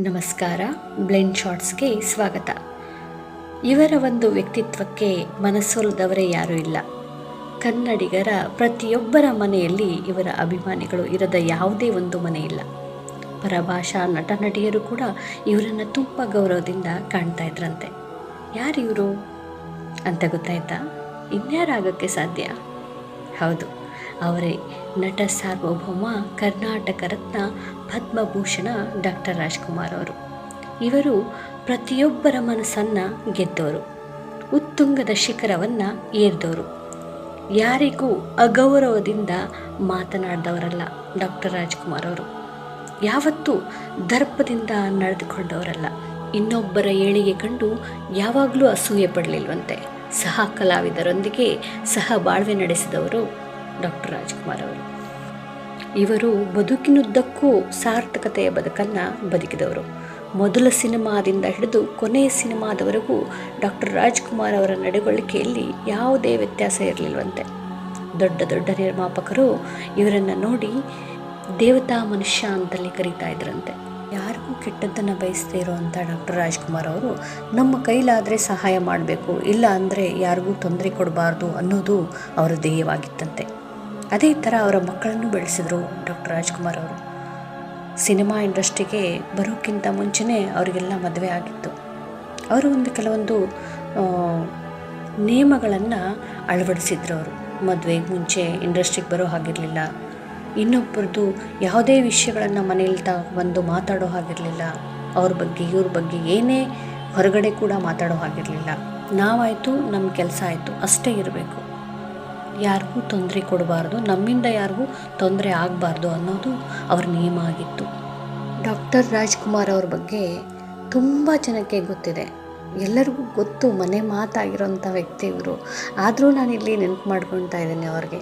ನಮಸ್ಕಾರ, ಬ್ಲೆಂಡ್ ಶಾಟ್ಸ್ಗೆ ಸ್ವಾಗತ. ಇವರ ಒಂದು ವ್ಯಕ್ತಿತ್ವಕ್ಕೆ ಮನಸೋಲ್ದವರೇ ಯಾರೂ ಇಲ್ಲ. ಕನ್ನಡಿಗರ ಪ್ರತಿಯೊಬ್ಬರ ಮನೆಯಲ್ಲಿ ಇವರ ಅಭಿಮಾನಿಗಳು ಇರದ ಯಾವುದೇ ಒಂದು ಮನೆ ಇಲ್ಲ. ಪರಭಾಷಾ ನಟ ನಟಿಯರು ಕೂಡ ಇವರನ್ನು ತುಂಬ ಗೌರವದಿಂದ ಕಾಣ್ತಾ ಇದ್ರಂತೆ. ಯಾರು ಇವರು? ಅಂತ ಗೊತ್ತಾಯ್ತಾ? ಇನ್ಯಾರಾಗಕ್ಕೆ ಸಾಧ್ಯ? ಹೌದು, ಅವರೇ. ನಟ ಸಾರ್ವಭೌಮ, ಕರ್ನಾಟಕ ರತ್ನ ಪದ್ಮಭೂಷಣ ಡಾಕ್ಟರ್ ರಾಜ್ಕುಮಾರ್ ಅವರು. ಇವರು ಪ್ರತಿಯೊಬ್ಬರ ಮನಸ್ಸನ್ನು ಗೆದ್ದವರು ಉತ್ತುಂಗದ ಶಿಖರವನ್ನು ಏರಿದವರು ಯಾರಿಗೂ ಅಗೌರವದಿಂದ ಮಾತನಾಡಿದವರಲ್ಲ ಡಾಕ್ಟರ್ ರಾಜ್ಕುಮಾರ್ ಅವರು. ಯಾವತ್ತೂ ದರ್ಪದಿಂದ ನಡೆದುಕೊಂಡವರಲ್ಲ. ಇನ್ನೊಬ್ಬರ ಏಳಿಗೆ ಕಂಡು ಯಾವಾಗಲೂ ಅಸೂಯೆ ಪಡಲಿಲ್ವಂತೆ. ಸಹ ಕಲಾವಿದರೊಂದಿಗೆ ಸಹ ಬಾಳ್ವೆ ನಡೆಸಿದವರು ಡಾಕ್ಟರ್ ರಾಜ್ಕುಮಾರ್ ಅವರು. ಇವರು ಬದುಕಿನುದ್ದಕ್ಕೂ ಸಾರ್ಥಕತೆಯ ಬದುಕನ್ನು ಬದುಕಿದವರು. ಮೊದಲ ಸಿನಿಮಾದಿಂದ ಹಿಡಿದು ಕೊನೆಯ ಸಿನಿಮಾದವರೆಗೂ ಡಾಕ್ಟರ್ ರಾಜ್ಕುಮಾರ್ ಅವರ ನಡವಳಿಕೆಯಲ್ಲಿ ಯಾವುದೇ ವ್ಯತ್ಯಾಸ ಇರಲಿಲ್ಲವಂತೆ ದೊಡ್ಡ ದೊಡ್ಡ ನಿರ್ಮಾಪಕರು ಇವರನ್ನು ನೋಡಿ ದೇವತಾ ಮನುಷ್ಯ ಅಂತಲ್ಲಿ ಕರೀತಾ ಇದ್ರಂತೆ. ಯಾರಿಗೂ ಕೆಟ್ಟದ್ದನ್ನು ಬಯಸದೇ ಇರುವಂಥ ಡಾಕ್ಟರ್ ರಾಜ್ಕುಮಾರ್ ಅವರು ನಮ್ಮ ಕೈಲಾದರೆ ಸಹಾಯ ಮಾಡಬೇಕು, ಇಲ್ಲ ಅಂದರೆ ಯಾರಿಗೂ ತೊಂದರೆ ಕೊಡಬಾರ್ದು ಅನ್ನೋದು ಅವರ ಧ್ಯೇಯವಾಗಿತ್ತಂತೆ. ಅದೇ ಥರ ಅವರ ಮಕ್ಕಳನ್ನು ಬೆಳೆಸಿದರು ಡಾಕ್ಟರ್ ರಾಜ್ಕುಮಾರ್ ಅವರು. ಸಿನಿಮಾ ಇಂಡಸ್ಟ್ರಿಗೆ ಬರೋಕ್ಕಿಂತ ಮುಂಚೆನೇ ಅವರಿಗೆಲ್ಲ ಮದುವೆ ಆಗಿತ್ತು. ಅವರು ಒಂದು ಕೆಲವೊಂದು ನಿಯಮಗಳನ್ನು ಅಳವಡಿಸಿದ್ರು ಅವರು. ಮದುವೆಗೆ ಮುಂಚೆ ಇಂಡಸ್ಟ್ರಿಗೆ ಬರೋ ಹಾಗಿರಲಿಲ್ಲ. ಇನ್ನೊಬ್ಬರದ್ದು ಯಾವುದೇ ವಿಷಯಗಳನ್ನು ಮನೇಲಿ ತ ಬಂದು ಮಾತಾಡೋ ಹಾಗಿರಲಿಲ್ಲ. ಅವ್ರ ಬಗ್ಗೆ, ಇವ್ರ ಬಗ್ಗೆ ಏನೇ ಹೊರಗಡೆ ಕೂಡ ಮಾತಾಡೋ ಹಾಗಿರಲಿಲ್ಲ. ನಾವಾಯಿತು ನಮ್ಮ ಕೆಲಸ ಆಯಿತು, ಅಷ್ಟೇ ಇರಬೇಕು. ಯಾರಿಗೂ ತೊಂದರೆ ಕೊಡಬಾರ್ದು, ನಮ್ಮಿಂದ ಯಾರಿಗೂ ತೊಂದರೆ ಆಗಬಾರ್ದು ಅನ್ನೋದು ಅವರ ನಿಯಮ ಆಗಿತ್ತು. ಡಾಕ್ಟರ್ ರಾಜ್ಕುಮಾರ್ ಅವ್ರ ಬಗ್ಗೆ ತುಂಬ ಜನಕ್ಕೆ ಗೊತ್ತಿದೆ. ಎಲ್ಲರಿಗೂ ಗೊತ್ತು, ಮನೆ ಮಾತಾಗಿರೋಂಥ ವ್ಯಕ್ತಿ ಇವರು. ಆದರೂ ನಾನಿಲ್ಲಿ ನೆನಪು ಮಾಡ್ಕೊಳ್ತಾ ಇದ್ದೀನಿ ಅವ್ರಿಗೆ.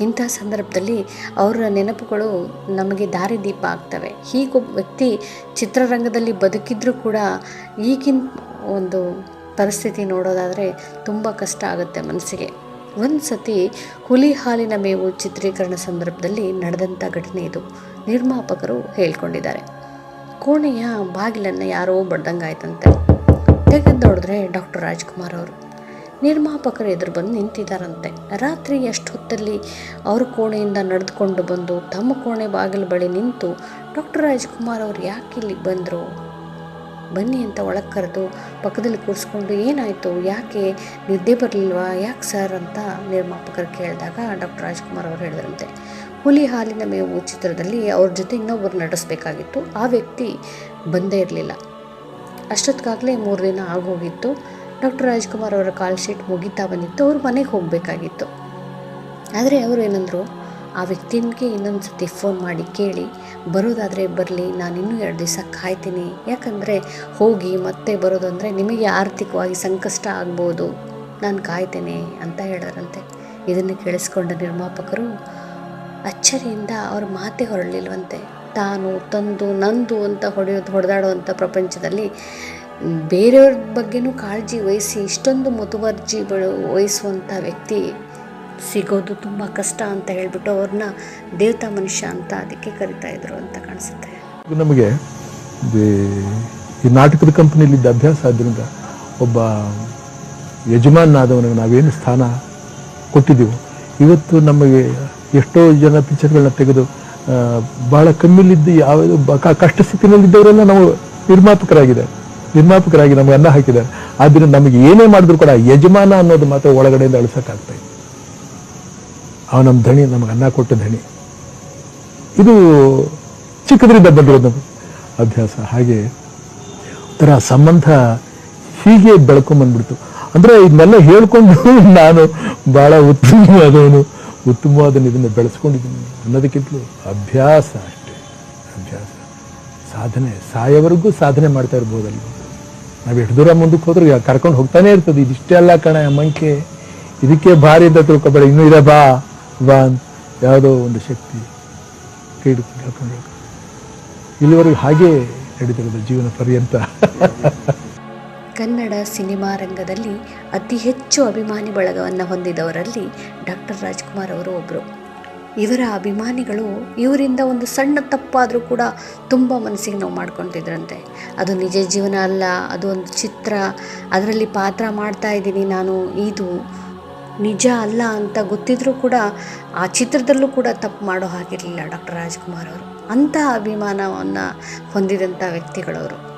ಇಂಥ ಸಂದರ್ಭದಲ್ಲಿ ಅವರ ನೆನಪುಗಳು ನಮಗೆ ದಾರಿದೀಪ ಆಗ್ತವೆ. ಹೀಗೊಬ್ಬ ವ್ಯಕ್ತಿ ಚಿತ್ರರಂಗದಲ್ಲಿ ಬದುಕಿದ್ರೂ ಕೂಡ ಈಗಿನ ಒಂದು ಪರಿಸ್ಥಿತಿ ನೋಡೋದಾದರೆ ತುಂಬ ಕಷ್ಟ ಆಗುತ್ತೆ ಮನಸ್ಸಿಗೆ. ಒಂದು ಸತಿ ಹುಲಿ ಹಾಲಿನ ಮೇವು ಚಿತ್ರೀಕರಣ ಸಂದರ್ಭದಲ್ಲಿ ನಡೆದಂಥ ಘಟನೆ ಇದು, ನಿರ್ಮಾಪಕರು ಹೇಳ್ಕೊಂಡಿದ್ದಾರೆ. ಕೋಣೆಯ ಬಾಗಿಲನ್ನು ಯಾರೋ ಬಡ್ದಂಗಾಯ್ತಂತೆ. ತೆಗೆದು ನೋಡಿದ್ರೆ ಡಾಕ್ಟರ್ ರಾಜ್ಕುಮಾರ್ ಅವರು. ನಿರ್ಮಾಪಕರು ಎದುರು ಬಂದು ನಿಂತಿದ್ದಾರಂತೆ. ರಾತ್ರಿ ಎಷ್ಟು ಹೊತ್ತಲ್ಲಿ ಅವ್ರ ಕೋಣೆಯಿಂದ ನಡೆದುಕೊಂಡು ಬಂದು ತಮ್ಮ ಕೋಣೆ ಬಾಗಿಲು ಬಳಿ ನಿಂತು ಡಾಕ್ಟರ್ ರಾಜ್ಕುಮಾರ್ ಅವರು ಯಾಕೆ ಇಲ್ಲಿಗೆ ಬಂದರು? ಬನ್ನಿ ಅಂತ ಒಳಗೆ ಕರೆದು ಪಕ್ಕದಲ್ಲಿ ಕೂರಿಸ್ಕೊಂಡು ಏನಾಯಿತು, ಯಾಕೆ ನಿದ್ದೆ ಬರಲಿಲ್ವಾ, ಯಾಕೆ ಸರ್ ಅಂತ ನಿರ್ಮಾಪಕರು ಕೇಳಿದಾಗ ಡಾಕ್ಟರ್ ರಾಜ್ಕುಮಾರ್ ಅವರು ಹೇಳಿದ್ರಂತೆ. ಹುಲಿ ಹಾಲಿನ ಮೇವು ಚಿತ್ರದಲ್ಲಿ ಅವ್ರ ಜೊತೆ ಇನ್ನೊಬ್ಬರು ನಟಿಸ್ಬೇಕಾಗಿತ್ತು ಆ ವ್ಯಕ್ತಿ ಬಂದೇ ಇರಲಿಲ್ಲ. ಅಷ್ಟೊತ್ತಿಗಾಗಲೇ ಮೂರು ದಿನ ಆಗೋಗಿತ್ತು. ಡಾಕ್ಟರ್ ರಾಜ್ಕುಮಾರ್ ಅವರ ಕಾಲ್ ಶೀಟ್ ಮುಗಿತಾ ಬಂದಿತ್ತು, ಅವ್ರು ಮನೆಗೆ ಹೋಗಬೇಕಾಗಿತ್ತು. ಆದರೆ ಅವರು ಏನಂದರು ಆ ವ್ಯಕ್ತಿನಿಗೆ ಇನ್ನೊಂದು ಸತಿ ಫೋನ್ ಮಾಡಿ ಕೇಳಿ, ಬರೋದಾದರೆ ಬರಲಿ, ನಾನು ಇನ್ನೂ ಎರಡು ದಿವಸ ಕಾಯ್ತೀನಿ. ಯಾಕಂದರೆ ಹೋಗಿ ಮತ್ತೆ ಬರೋದಂದರೆ ನಿಮಗೆ ಆರ್ಥಿಕವಾಗಿ ಸಂಕಷ್ಟ ಆಗ್ಬೋದು. ನಾನು ಕಾಯ್ತೇನೆ ಅಂತ ಹೇಳಿದ್ರಂತೆ. ಇದನ್ನು ಕೇಳಿಸ್ಕೊಂಡ ನಿರ್ಮಾಪಕರು ಅಚ್ಚರಿಯಿಂದ ಅವ್ರ ಮಾತೇ ಹೊರಳಿಲ್ವಂತೆ. ತಾನು ತಂದು, ನಂದು ಅಂತ ಹೊಡೆಯೋದು ಹೊಡೆದಾಡುವಂಥ ಪ್ರಪಂಚದಲ್ಲಿ ಬೇರೆಯವ್ರ ಬಗ್ಗೆನೂ ಕಾಳಜಿ ವಹಿಸಿ, ಇಷ್ಟೊಂದು ಮುತುವರ್ಜಿ ವಹಿಸುವಂಥ ವ್ಯಕ್ತಿ ಸಿಗೋದು ತುಂಬ ಕಷ್ಟ ಅಂತ ಹೇಳಿಬಿಟ್ಟು ಅವ್ರನ್ನ ದೇವತಾ ಮನುಷ್ಯ ಅಂತ ಅದಕ್ಕೆ ಕರಿತಾ ಇದ್ರು ಅಂತ ಕಾಣಿಸುತ್ತೆ. ನಮಗೆ ಈ- ನಾಟಕದ ಕಂಪನಿಯಲ್ಲಿದ್ದ ಅಭ್ಯಾಸ ಆದ್ದರಿಂದ ಒಬ್ಬ ಯಜಮಾನಾದವನಿಗೆ ನಾವೇನು ಸ್ಥಾನ ಕೊಟ್ಟಿದ್ದೀವೋ, ಇವತ್ತು ನಮಗೆ ಎಷ್ಟೋ ಜನ ಪಿಕ್ಚರ್ಗಳನ್ನ ತೆಗೆದು ಭಾಳ ಕಮ್ಮಿಲಿದ್ದು ಯಾವ ಕಷ್ಟ ಸ್ಥಿತಿನಲ್ಲಿದ್ದವರೆಲ್ಲ ನಾವು ನಿರ್ಮಾಪಕರಾಗಿದ್ದಾರೆ. ನಿರ್ಮಾಪಕರಾಗಿ ನಮಗೆ ಅನ್ನ ಹಾಕಿದ್ದಾರೆ. ಆದ್ದರಿಂದ ನಮಗೆ ಏನೇ ಮಾಡಿದ್ರು ಕೂಡ ಯಜಮಾನ ಅನ್ನೋದು ಮಾತ್ರ ಒಳಗಡೆಯಿಂದ ಅಳಿಸೋಕ್ಕಾಗ್ತಾ ಅವ ನಮ್ಮ ಧಣಿ ನಮಗೆ ಅನ್ನ ಕೊಟ್ಟ ಧಣಿ ಇದು ಚಿಕ್ಕದ್ರಿಂದ ಬಂದಿರೋದು ಅಭ್ಯಾಸ, ಹಾಗೆ ಒಂಥರ ಸಂಬಂಧ ಹೀಗೆ ಬೆಳ್ಕೊಂಬಂದ್ಬಿಡ್ತು ಅಂದರೆ ಇದನ್ನೆಲ್ಲ ಹೇಳ್ಕೊಂಡು ನಾನು ಭಾಳ ಉತ್ತಮವಾದವನು ಉತ್ತಮವಾದ ಇದನ್ನು ಬೆಳೆಸ್ಕೊಂಡಿದ್ದೀನಿ ಅನ್ನೋದಕ್ಕಿಂತಲೂ ಅಭ್ಯಾಸ ಅಷ್ಟೇ. ಅಭ್ಯಾಸ. ಸಾಧನೆ, ಸಾಯವರೆಗೂ ಸಾಧನೆ ಮಾಡ್ತಾ ಇರ್ಬೋದಲ್ವ ನಾವು ಎಷ್ಟು ದೂರ ಮುಂದಕ್ಕೆ ಹೋದ್ರೆ ಕರ್ಕೊಂಡು ಹೋಗ್ತಾನೆ ಇರ್ತದೆ. ಇದಿಷ್ಟೇ ಅಲ್ಲ ಕಣ ಮಂಕೆ. ಇದಕ್ಕೆ ಭಾರಿ ಅಂತ ತಿಳ್ಕೊಬೇಡ, ಇನ್ನೂ ಇದೆ ಬಾ. ಅಂತ ಯಾವುದೋ ಒಂದು ಶಕ್ತಿ ಕೈಡು ಹಾಕೊಂಡು. ಇಲ್ಲಿವರೆಗೂ ಹಾಗೇ ನಡೀತಿರೋದು ಜೀವನ ಪರ್ಯಂತ ಕನ್ನಡ ಸಿನಿಮಾ ರಂಗದಲ್ಲಿ ಅತಿ ಹೆಚ್ಚು ಅಭಿಮಾನಿ ಬಳಗವನ್ನು ಹೊಂದಿದವರಲ್ಲಿ ಡಾಕ್ಟರ್ ರಾಜ್ಕುಮಾರ್ ಅವರು ಒಬ್ಬರು ಇವರ ಅಭಿಮಾನಿಗಳು ಇವರಿಂದ ಒಂದು ಸಣ್ಣ ತಪ್ಪಾದರೂ ಕೂಡ ತುಂಬ ಮನಸ್ಸಿಗೆ ನೋವು ಮಾಡ್ಕೊತಿದ್ರಂತೆ. ಅದು ನಿಜ ಜೀವನ ಅಲ್ಲ, ಅದು ಒಂದು ಚಿತ್ರ. ಅದರಲ್ಲಿ ಪಾತ್ರ ಮಾಡ್ತಾ ಇದ್ದೀನಿ ನಾನು, ಇದು. ನಿಜ ಅಲ್ಲ ಅಂತ ಗೊತ್ತಿದ್ರೂ ಕೂಡ ಆ ಚಿತ್ರದಲ್ಲೂ ಕೂಡ ತಪ್ಪು ಮಾಡೋ ಹಾಗಿರಲಿಲ್ಲ ಡಾಕ್ಟರ್ ರಾಜ್ಕುಮಾರ್ ಅವರು. ಅಂಥ ಅಭಿಮಾನವನ್ನು ಹೊಂದಿದಂಥ ವ್ಯಕ್ತಿಗಳವರು.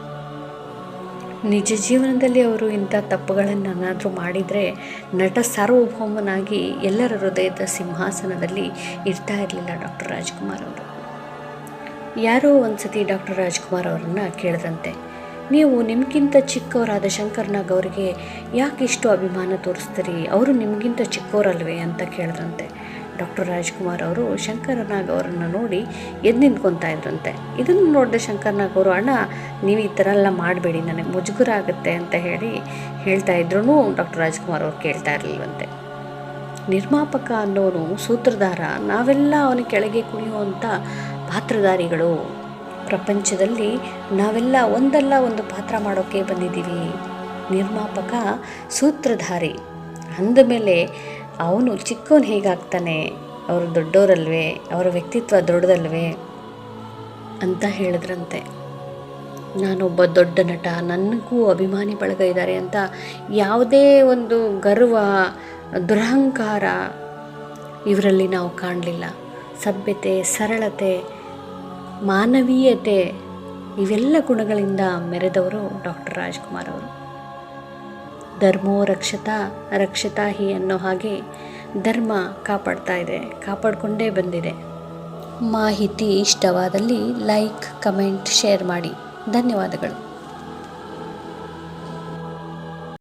ನಿಜ ಜೀವನದಲ್ಲಿ ಅವರು ಇಂಥ ತಪ್ಪುಗಳನ್ನೇನಾದರೂ ಮಾಡಿದರೆ ನಟ ಸಾರ್ವಭೌಮನಾಗಿ ಎಲ್ಲರ ಹೃದಯದ ಸಿಂಹಾಸನದಲ್ಲಿ ಇರ್ತಾ ಇರಲಿಲ್ಲ ಡಾಕ್ಟರ್ ರಾಜ್ಕುಮಾರ್ ಅವರು. ಯಾರೋ ಒಂದು ಸತಿ ಡಾಕ್ಟರ್ ರಾಜ್ಕುಮಾರ್ ಅವರನ್ನು ಕೇಳಿದಂತೆ. ನೀವು ನಿಮಗಿಂತ ಚಿಕ್ಕವರಾದ ಶಂಕರ್ನಾಗ್ ಅವರಿಗೆ ಯಾಕೆ ಇಷ್ಟು ಅಭಿಮಾನ ತೋರಿಸ್ತೀರಿ? ಅವರು ನಿಮಗಿಂತ ಚಿಕ್ಕವರಲ್ವೇ ಅಂತ ಕೇಳಿದ್ರಂತೆ. ಡಾಕ್ಟರ್ ರಾಜ್ಕುಮಾರ್ ಅವರು ಶಂಕರನಾಗ್ ಅವರನ್ನು ನೋಡಿ ಎದ್ದು ನಿಂತ್ಕೊತಾ ಇದ್ರಂತೆ. ಇದನ್ನು ನೋಡಿದ ಶಂಕರ್ನಾಗ್ ಅವರು, ಅಣ್ಣ, ನೀವು ಈ ಥರ ಎಲ್ಲ ಮಾಡಬೇಡಿ, ನನಗೆ ಮುಜುಗರ ಆಗುತ್ತೆ ಅಂತ ಹೇಳಿ ಹೇಳ್ತಾ ಇದ್ರೂ ಡಾಕ್ಟರ್ ರಾಜ್ಕುಮಾರ್ ಅವರು ಕೇಳ್ತಾ ಇರಲಿಲ್ವಂತೆ. ನಿರ್ಮಾಪಕ ಅನ್ನೋನು ಸೂತ್ರಧಾರ. ನಾವೆಲ್ಲ ಅವನ ಕೆಳಗೆ ಕುಣಿಯುವಂಥ ಪಾತ್ರಧಾರಿಗಳು. ಪ್ರಪಂಚದಲ್ಲಿ ನಾವೆಲ್ಲ ಒಂದಲ್ಲ ಒಂದು ಪಾತ್ರ ಮಾಡೋಕ್ಕೆ ಬಂದಿದ್ದೀವಿ. ನಿರ್ಮಾಪಕ ಸೂತ್ರಧಾರಿ. ಅಂದಮೇಲೆ ಅವನು ಚಿಕ್ಕವನು ಹೇಗಾಗ್ತಾನೆ? ಅವರು ದೊಡ್ಡೋರಲ್ವೇ ಅವರ ವ್ಯಕ್ತಿತ್ವ ದೊಡ್ಡದಲ್ವೇ? ಅಂತ ಹೇಳಿದ್ರಂತೆ. ನಾನೊಬ್ಬ ದೊಡ್ಡ ನಟ, ನನಗೂ ಅಭಿಮಾನಿ ಬಳಗ ಇದ್ದಾರೆ ಅಂತ ಯಾವುದೇ ಒಂದು ಗರ್ವ, ದುರಹಂಕಾರ ಇವರಲ್ಲಿ ನಾವು ಕಾಣಲಿಲ್ಲ. ಸಭ್ಯತೆ, ಸರಳತೆ ಮಾನವೀಯತೆ ಇವೆಲ್ಲ ಗುಣಗಳಿಂದ ಮೆರೆದವರು ಡಾಕ್ಟರ್ ರಾಜ್ಕುಮಾರ್ ಅವರು. ಧರ್ಮೋ ರಕ್ಷತಾ ರಕ್ಷತಾ ಹಿ ಅನ್ನೋ ಹಾಗೆ ಧರ್ಮ ಕಾಪಾಡ್ತಾ ಇದೆ, ಕಾಪಾಡಿಕೊಂಡೇ ಬಂದಿದೆ. ಮಾಹಿತಿ ಇಷ್ಟವಾದಲ್ಲಿ ಲೈಕ್, ಕಮೆಂಟ್, ಶೇರ್ ಮಾಡಿ. ಧನ್ಯವಾದಗಳು.